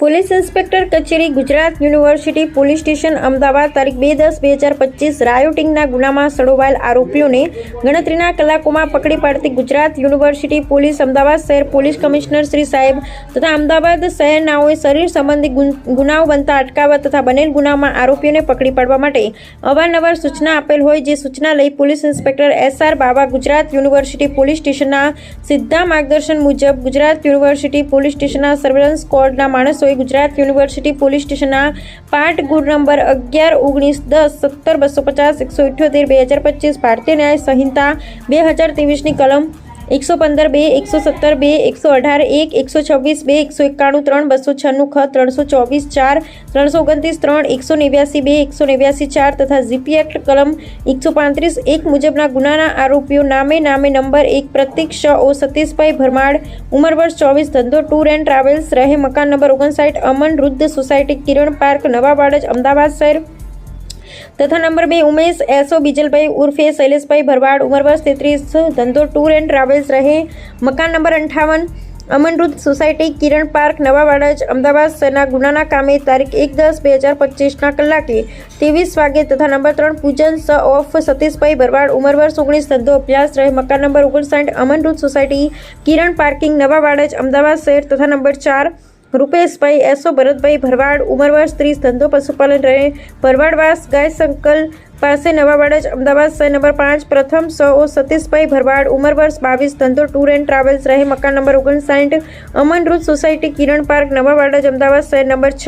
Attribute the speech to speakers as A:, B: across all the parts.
A: Police inspector કચેરી Gujarat university police station Ahmedabad તારીખ બે દસ બે હજાર પચીસ રાયોટિંગના ગુનામાં સડોવાયેલ આરોપીઓને ગણતરીના કલાકોમાં પકડી પાડતી ગુજરાત યુનિવર્સિટી પોલીસ અમદાવાદ શહેર પોલીસ કમિશનર શ્રી સાહેબ તથા અમદાવાદ શહેરનાઓએ શરીર સંબંધી ગુન- ગુનાઓ બનતા અટકાવવા તથા બનેલ ગુનામાં આરોપીઓને પકડી પાડવા માટે અવારનવાર સૂચના આપેલ હોય જે સૂચના લઈ પોલીસ ઇન્સ્પેક્ટર એસ આર બાવા ગુજરાત યુનિવર્સિટી પોલીસ સ્ટેશનના સીધા માર્ગદર્શન મુજબ ગુજરાત યુનિવર્સિટી પોલીસ સ્ટેશનના સર્વેલન્સ સ્ક્વોડના માણસોએ ગુજરાત યુનિવર્સિટી પોલીસ સ્ટેશનના પાર્ટ ગુડ નંબર અગિયાર, ઓગણીસ, દસ, સત્તર, બસો પચાસ, એકસો ઇઠ્યોતેર બે હજાર પચીસ ભારતીય ન્યાય સંહિતા બે હજાર ત્રેવીસની કલમ એકસો પંદર બે, એકસો સત્તર બે, એકસો અઢાર એક, એકસો છવ્વીસ બે, એકસો એકાણું ત્રણ, બસો છન્નું ખ, ત્રણસો ચોવીસ ચાર, ત્રણસો ઓગણત્રીસ ત્રણ, એકસો નેવ્યાસી બે, એકસો નેવ્યાસી ચાર તથા જીપી એક્ટ કલમ એકસો પાંત્રીસ એક મુજબના ગુનાના આરોપીઓ નામે નામે નંબર એક પ્રતિક શ ઓ સતીશભાઈ ભરમાડ, ઉંમર વર્ષ ચોવીસ, ધંધો ટૂર એન્ડ ટ્રાવેલ્સ, રહે મકાન નંબર ઓગણસાઠ, અમન વૃદ્ધ સોસાયટી કિરણ પાર્ક, નવા વાડજ અમદાવાદ શહેર તથા નંબર બે, ઉમેશ એસો બીજલભાઈ ઉર્ફે શૈલેષભાઈ ભરવાડ, ઉંમર વર્ષ તેત્રીસ, ધંધો ટૂર એન્ડ ટ્રાવેલ્સ રહે, મકાન નંબર અંઠાવન અમનરુદ્ધ સોસાયટી, કિરણ પાર્ક નવા વાડજ અમદાવાદ શહેરના ગુનાના કામે તારીખ એક દસ બે હજાર પચીસના કલાકે ત્રેવીસ વાગે તથા નંબર ત્રણ, પૂજન સ ઓફ સતીશભાઈ ભરવાડ, ઉંમર વર્ષ ઓગણીસ, ધંધો અભ્યાસ રહે, મકાન નંબર ઓગણસાઠ અમનરુદ્ધ સોસાયટી, કિરણ પાર્કિંગ નવા વાડજ અમદાવાદ શહેર તથા નંબર ચાર રૂપેશભાઈ, એસો ભરતભાઈ ભરવાડ, ઉમરવાસ ત્રીસ, ધંધો પશુપાલન રહે, ભરવાડવાસ, ગાય સંકલ પાસે નવા વાડજ અમદાવાદ સહ નંબર પાંચ, પ્રથમ સો સતીશભાઈ ભરવાડ ઉંમર વર્ષ બાવીસ, ધંધો ટૂર એન્ડ ટ્રાવેલ્સ રહે, મકાન નંબર ઓગણસાઠ અમનરૂત સોસાયટી કિરણ પાર્ક, નવા વાડજ અમદાવાદ શહેર નંબર છ,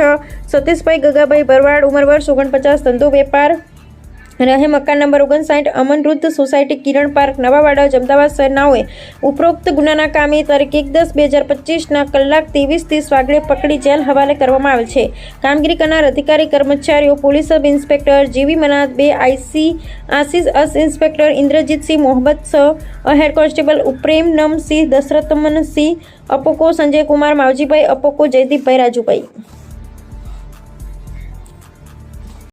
A: સતીશભાઈ ગગાભાઈ ભરવાડ ઉંમર વર્ષ ઓગણપચાસ, ધંધો વેપાર રહે મકાન નંબર ઓગણસાઠ અમનરુદ્ધ સોસાયટી કિરણ પાર્ક નવાવાડા અમદાવાદ શહેરનાઓએ ઉપરોક્ત ગુનાના કામે તારીખ એક દસ બે હજાર પચીસના કલાક ત્રેવીસ ત્રીસ વાગડે પકડી જેલ હવાલે કરવામાં આવેલ છે. કામગીરી કરનાર અધિકારી, કર્મચારીઓ, પોલીસ સબ ઇન્સ્પેક્ટર, જીવી મનાથ બે, આઈસી આશિષ, અસ ઇન્સ્પેક્ટર ઇન્દ્રજીતસિંહ મોહમ્મદ સ હેડ કોન્સ્ટેબલ ઉપરેમનમ સિંહ, દશરથમન સિંહ, અપોકો સંજય કુમાર માવજીભાઈ, અપોકો જયદીપભાઈ રાજુભાઈ.